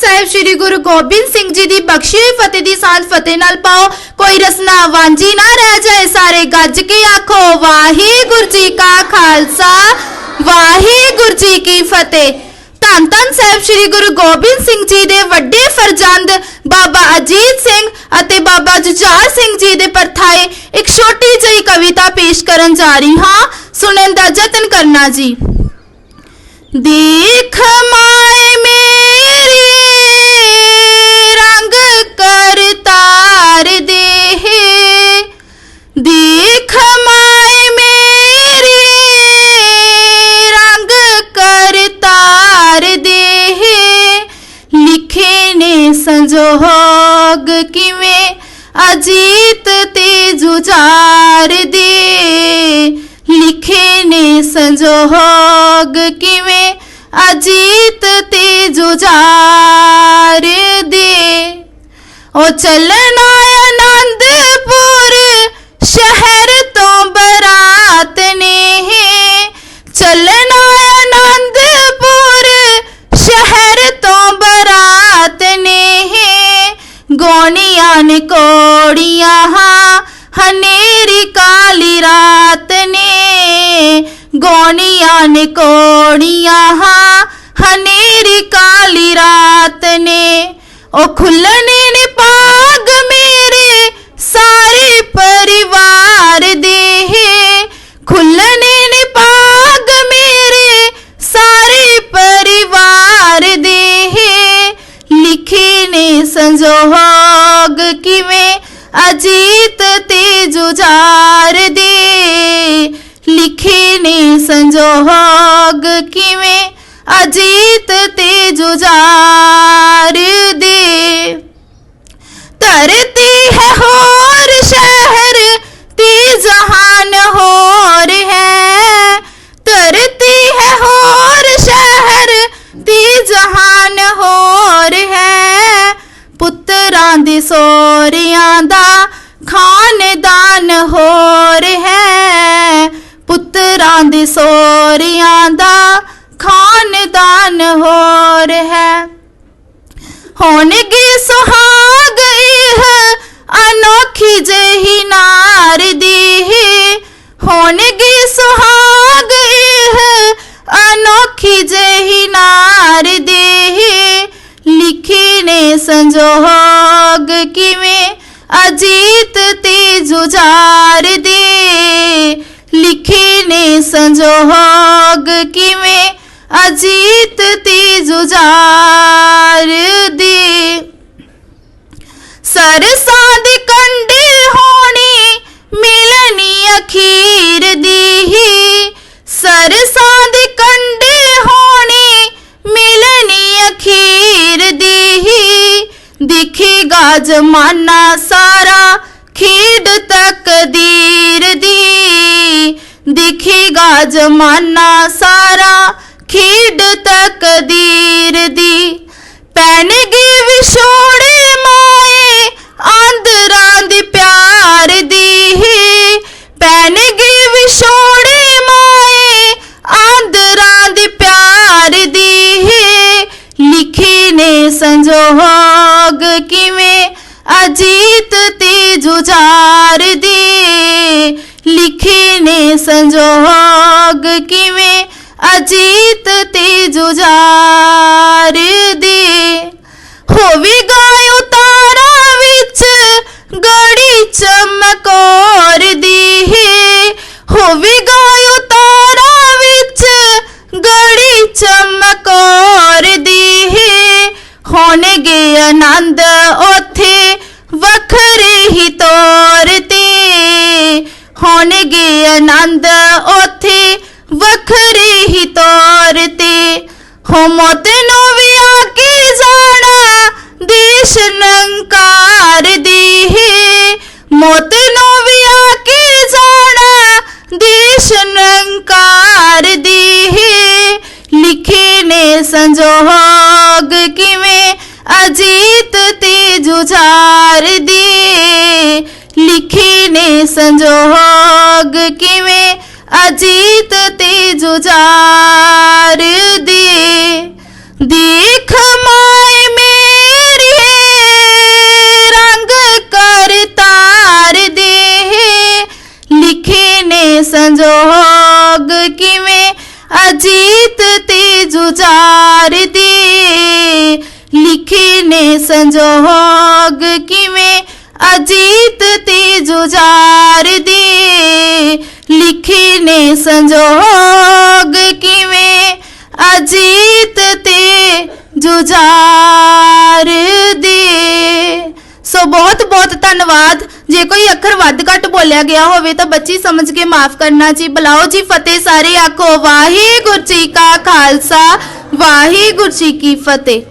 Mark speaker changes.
Speaker 1: ਸਾਹਿਬ ਸ੍ਰੀ ਗੁਰੂ ਗੋਬਿੰਦ ਸਿੰਘ ਜੀ ਦੀ ਬਖਸ਼ੀ ਹੋਈ ਫਤਿਹ ਦੀ ਸਾਂਝ ਫਤਿਹ ਨਾਲ ਪਾਓ। ਕੋਈ ਰਸਨਾ ਵਾਂਝੀ ਨਾ ਰਹਿ ਜਾਏ, ਸਾਰੇ ਗੱਜ ਕੇ ਆਖੋ, ਵਾਹਿਗੁਰੂ ਜੀ ਕਾ ਖਾਲਸਾ, ਵਾਹਿਗੁਰੂ ਜੀ ਕੀ ਫਤਿਹ। ਧੰਨ ਧੰਨ ਸਾਹਿਬ ਸ੍ਰੀ ਗੁਰੂ ਗੋਬਿੰਦ ਸਿੰਘ ਜੀ ਦੇ ਵੱਡੇ ਫਰਜ਼ੰਦ ਬਾਬਾ ਅਜੀਤ ਸਿੰਘ ਅਤੇ ਬਾਬਾ ਜੁਝਾਰ ਸਿੰਘ ਜੀ ਦੇ ਪਰਥਾਏ ਇੱਕ ਛੋਟੀ ਜਿਹੀ ਕਵਿਤਾ ਪੇਸ਼ ਕਰਨ ਜਾ ਰਹੀ ਹਾਂ। ਸੁਣਨ ਦਾ ਯਤਨ ਕਰਨਾ ਜੀ। ਦੇਖ ਮਾਏ ਮੇਰੀ जोहाग किमे अजीत तेजु चार दे। लिखे ने संजोग किमे अजीत तेजु चार दे। ओ चलना आनंद गोनियान ने कौड़िया हाँ, हनेरी काली रात ने। गोनियान कोड़िया कौड़िया हनेरी काली रात ने। ओ खुल्लने की में अजीत तेज उजार दे। लिखे ने संजोग की में अजीत ਖਾਨਦਾਨ ਹੋਰ ਹੈ ਪੁੱਤਰਾਂ ਦੇ ਸੋਹਰਿਆਂ ਦਾ ਖਾਨਦਾਨ ਹੋਰ ਹੈ ਹੋਣਗੇ ਸੁਹਾਗ ਇਹ ਅਨੋਖੀ ਜਿਹੀ ਨਾਰ ਦੀ ਹੋਣਗੇ ਸੁਹਾਗ ਇਹ ਅਨੋਖੀ ਜਿਹੀ ਨਾਰ ਦੀ ਲਿਖੇ ਨੇ ਸੰਜੋਗ ਕਿਵੇਂ अजीत तेज दे। लिखे ने संजोग कि मैं अजीत तेज उजार दे। सरसा दे कंडे होने मिलनी अखीर दी। सरसा दे कंडे होने मिलनी अखीर दी। दिखेगा जमाना चंगा जमाना सारा, खीड तकदीर दी। पैनगी विछोड़े माए आंदरां दी प्यार दी पैनगी विछोड़े माए आंदरां दी प्यार दी लिखी ने संजोग किवें, अजीत ती जुजार दी। लिखे ने संजोग किवें अजीत ते जुझा संजोग कि में अजीत ते जुझार दिए। लिखी ने संजोग कि में अजीत ते जुझार दिए। देख माए मेरी रंग कर तार दे। लिखे ने संजोग ਜੁਝਾਰ ਦੇ ਲਿਖੇ ਨੇ ਸੰਜੋਗ ਕਿਵੇਂ ਅਜੀਤ ਤੇ ਜੁਝਾਰ ਦੇ ਲਿਖੇ ਨੇ ਸੰਜੋਗ ਕਿਵੇਂ ਅਜੀਤ ਤੇ ਜੁਝਾਰ ਦੇ ਸੋ ਬਹੁਤ ਬਹੁਤ ਧੰਨਵਾਦ ਜੇ ਕੋਈ ਅੱਖਰ ਵੱਧ ਘੱਟ ਬੋਲਿਆ ਗਿਆ ਹੋਵੇ ਤਾਂ ਬੱਚੀ ਸਮਝ ਕੇ ਮਾਫ ਕਰਨਾ ਜੀ ਬੁਲਾਓ ਜੀ ਫਤਿਹ ਸਾਰੇ ਆਖੋ ਵਾਹਿਗੁਰੂ ਜੀ ਕਾ ਖਾਲਸਾ वाहिगुरु जी की फतेह।